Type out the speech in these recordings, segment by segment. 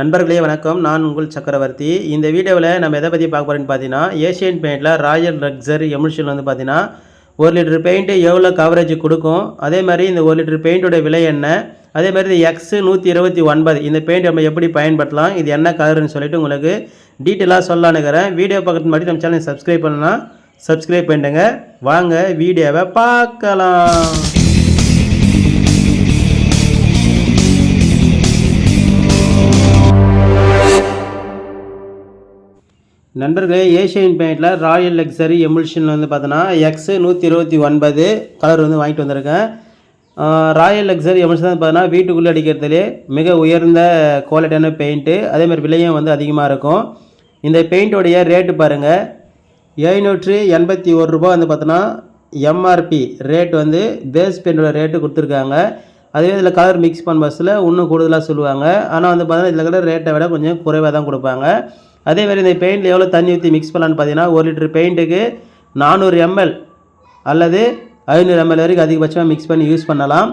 நண்பர்களே வணக்கம். நான் உங்கள் சக்கரவர்த்தி. இந்த வீடியோவில் நம்ம எதை பற்றி பார்க்க போகிறோன்னு பார்த்தீங்கன்னா ஏஷியன் பெயிண்டில் ராயல் லக்ஸரி எமுல்ஷன் வந்து பார்த்தீங்கன்னா ஒரு லிட்டர் பெயிண்ட்டு எவ்வளோ கவரேஜ் கொடுக்கும்? அதே மாதிரி இந்த ஒரு லிட்டர் பெயிண்ட்டோட விலை என்ன? அதே மாதிரி இந்த எக்ஸ் நூற்றி இருபத்தி ஒன்பது இந்த பெயிண்ட் நம்ம எப்படி பயன்படுத்தலாம்? இது என்ன கலருன்னு சொல்லிட்டு உங்களுக்கு டீட்டெயிலாக சொல்லலான்னுக்கிறேன் வீடியோ பக்கத்து மட்டும் நம்ம சேனலை சப்ஸ்கிரைப் பண்ணலாம் சப்ஸ்கிரைப் பண்ணிட்டுங்க வாங்க வீடியோவை பார்க்கலாம். நண்பர்களே ஏஷியன் பெயிண்டில் ராயல் லக்ஸரி எமுல்ஷன் வந்து பார்த்தோன்னா எக்ஸு நூற்றி இருபத்தி ஒன்பது கலர் வந்து வாங்கிட்டு வந்திருக்கேன். ராயல் லக்ஸரி எமுல்ஷன் வந்து பார்த்தோன்னா வீட்டுக்குள்ளே அடிக்கிறதுலே மிக உயர்ந்த குவாலிட்டியான பெயிண்ட்டு அதேமாதிரி விலையும் வந்து அதிகமாக இருக்கும். இந்த பெயிண்ட்டோடைய ரேட்டு பாருங்கள் எழுநூற்றி எண்பத்தி ஒரு ரூபா வந்து பார்த்தோன்னா எம்ஆர்பி ரேட் வந்து பேஸ் பெயிண்டோட ரேட்டு கொடுத்துருக்காங்க. அதுவே இதில் கலர் மிக்ஸ் பண்ண பஸ்ஸில் இன்னும் கூடுதலாக சொல்லுவாங்க. ஆனால் வந்து பார்த்தோன்னா இதில் கூட ரேட்டை விட கொஞ்சம் குறைவாக தான் கொடுப்பாங்க. அதே மாதிரி இந்த பெயிண்டில் எவ்வளோ தண்ணி ஊற்றி மிக்ஸ் பண்ணலான்னு பார்த்தீங்கன்னா ஒரு லிட்டர் பெயிண்ட்டுக்கு நானூறு எம்எல் அல்லது ஐநூறு எம்எல் வரைக்கும் அதிகபட்சமாக மிக்ஸ் பண்ணி யூஸ் பண்ணலாம்.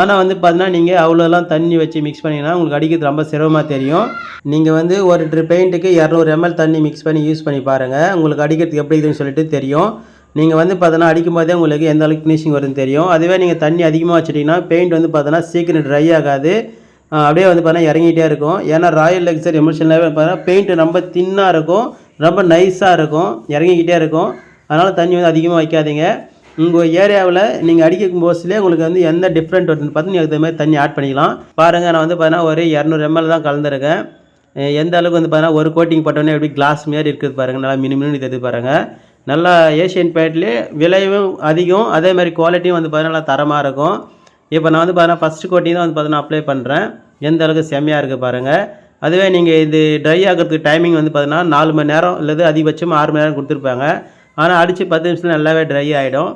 ஆனால் வந்து பார்த்தீங்கன்னா நீங்கள் அவ்வளோலாம் தண்ணி வச்சு மிக்ஸ் பண்ணிங்கன்னா உங்களுக்கு அடிக்கிறது ரொம்ப சிரமமாக தெரியும். நீங்கள் வந்து ஒரு லிட்டர் பெயிண்ட்டுக்கு இரநூறு எம்எல் தண்ணி மிக்ஸ் பண்ணி யூஸ் பண்ணி பாருங்கள் உங்களுக்கு அடிக்கிறதுக்கு எப்படி இருக்குதுன்னு சொல்லிட்டு தெரியும். நீங்கள் வந்து பார்த்தோன்னா அடிக்கும் போதே உங்களுக்கு எந்த அளவுக்கு ஃபினிஷிங் வருதுன்னு தெரியும். அதுவே நீங்கள் தண்ணி அதிகமாக வச்சுட்டிங்கன்னா பெயிண்ட் வந்து பார்த்தோன்னா சீக்கிரம் ட்ரை ஆகாது. அப்படியே வந்து பார்த்தீங்கன்னா இறங்கிட்டே இருக்கும். ஏன்னா ராயல் லக்ஸரி எமோஷனில் பார்த்தீங்கன்னா பெயிண்ட் ரொம்ப தின்னாக இருக்கும் ரொம்ப நைஸாக இருக்கும் இறங்கிக்கிட்டே இருக்கும். அதனால் தண்ணி வந்து அதிகமாக வைக்காதீங்க. உங்கள் ஏரியாவில் நீங்கள் அடிக்கும் போஸ்ட்லேயே உங்களுக்கு வந்து எந்த டிஃப்ரெண்ட் வருதுன்னு பார்த்து நீங்கள் அதுமாதிரி தண்ணி ஆட் பண்ணிக்கலாம். பாருங்கள் நான் வந்து பார்த்தீங்கன்னா ஒரு இரநூறு எம்எல் தான் கலந்துருக்கேன். எந்த அளவுக்கு வந்து பார்த்தீங்கன்னா ஒரு கோட்டிங் போட்டோன்னே எப்படி கிளாஸ் மாரி இருக்குது பாருங்கள் நல்லா மினி மினி பாருங்கள் நல்லா ஏஷியன் பெயிண்ட்லேயே விலையும் அதிகம் அதே மாதிரி குவாலிட்டியும் வந்து பார்த்தீங்கன்னா நல்லா தரமாக இருக்கும். இப்போ நான் வந்து பார்த்தீங்கன்னா ஃபஸ்ட்டு கோட்டிங் தான் வந்து பார்த்தீங்கன்னா அப்ளை பண்ணுறேன் எந்த அளவுக்கு செம்மையாக இருக்குது பாருங்கள் அதுவே நீங்கள் இது ட்ரை ஆகிறதுக்கு டைமிங் வந்து பார்த்தீங்கன்னா நாலு மணி நேரம் இல்லது அதிகபட்சமாக ஆறு மணி நேரம் கொடுத்துருப்பாங்க. ஆனால் அடித்து பத்து நிமிஷத்தில் நல்லாவே ட்ரை ஆகிடும்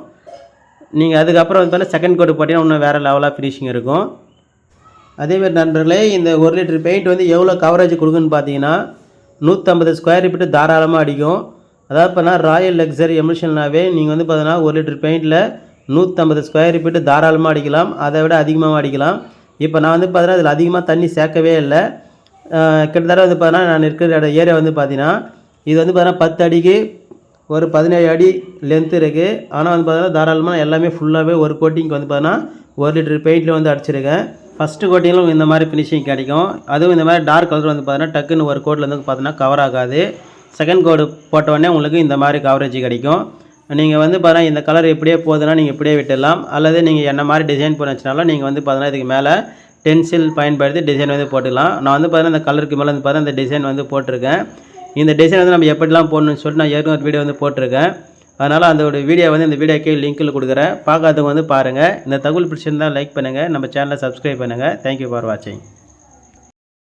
நீங்கள் அதுக்கப்புறம் வந்து பார்த்தீங்கன்னா செகண்ட் கோட்டு போட்டிங்கன்னா இன்னும் வேறு லெவலாக ஃபினிஷிங் இருக்கும். அதேமாதிரி நண்பர்களே இந்த ஒரு லிட்டர் பெயிண்ட் வந்து எவ்வளோ கவரேஜ் கொடுக்குன்னு பார்த்தீங்கன்னா நூற்றம்பது ஸ்கொயர் ஃபீட்டு தாராளமாக அடிக்கும். அதாவது பார்த்தீங்கன்னா ராயல் லக்ஸரி எமிஷன்னாவே நீங்கள் வந்து பார்த்தீங்கன்னா ஒரு லிட்டர் பெயிண்டில் நூற்றம்பது ஸ்கொயர் ஃபீட்டு தாராளமாக அடிக்கலாம். அதை விட அதிகமாகவும் அடிக்கலாம். இப்போ நான் வந்து பார்த்தீங்கன்னா இதில் அதிகமாக தண்ணி சேர்க்கவே இல்லை. கிட்டத்தட்ட வந்து பார்த்தீங்கன்னா நான் இருக்கிற ஏரியா வந்து பார்த்தீங்கன்னா இது வந்து பார்த்தீங்கன்னா பத்து அடிக்கு ஒரு பதினேழு அடி லென்த் இருக்குது ஆனால் வந்து பார்த்தீங்கன்னா தாராளமாக எல்லாமே ஃபுல்லாகவே ஒரு கோட்டிங்க்கு வந்து பார்த்தீங்கன்னா ஒரு லிட்டர் பெயிண்டில் வந்து அடிச்சிருக்கேன். ஃபஸ்ட்டு கோட்டிங்கில் இந்த மாதிரி ஃபினிஷிங் கிடைக்கும். அதுவும் இந்த மாதிரி டார்க் கலர் வந்து பார்த்தீங்கன்னா டக்குன்னு ஒரு கோட்டில் வந்து பார்த்தீங்கன்னா கவர் ஆகாது. செகண்ட் கோடு போட்ட உடனே உங்களுக்கு இந்த மாதிரி கவரேஜ் கிடைக்கும். நீங்கள் வந்து பார்த்தீங்கன்னா இந்த கலர் இப்படியே போகுதுன்னா நீங்கள் இப்படியே விட்டுடலாம். அல்லது நீங்கள் என்ன மாதிரி டிசைன் பண்ணிச்சுனாலும் நீங்கள் வந்து பார்த்தீங்கன்னா இதுக்கு மேலே டென்சில் பயன்படுத்தி டிசைன் வந்து போட்டுக்கலாம். நான் வந்து பார்த்தீங்கன்னா இந்த கலருக்கு மேலே வந்து பார்த்தீங்கன்னா இந்த டிசைன் வந்து போட்டிருக்கேன். இந்த டிசைன் வந்து நம்ம எப்படிலாம் போடணும்னு சொல்லிட்டு நான் ஏற்கனவே ஒரு வீடியோ வந்து போட்டிருக்கேன். அதனால் அந்த ஒரு வீடியோ வந்து இந்த வீடியோ கீழே லிங்க்கில் கொடுக்குறேன். பார்க்காதவங்க வந்து பாருங்கள் இந்த தகவல் பிடிச்சிருந்தால் லைக் பண்ணுங்கள் நம்ம சேனலை சப்ஸ்கிரைப் பண்ணுங்கள் தேங்க்யூ ஃபார் வாட்சிங்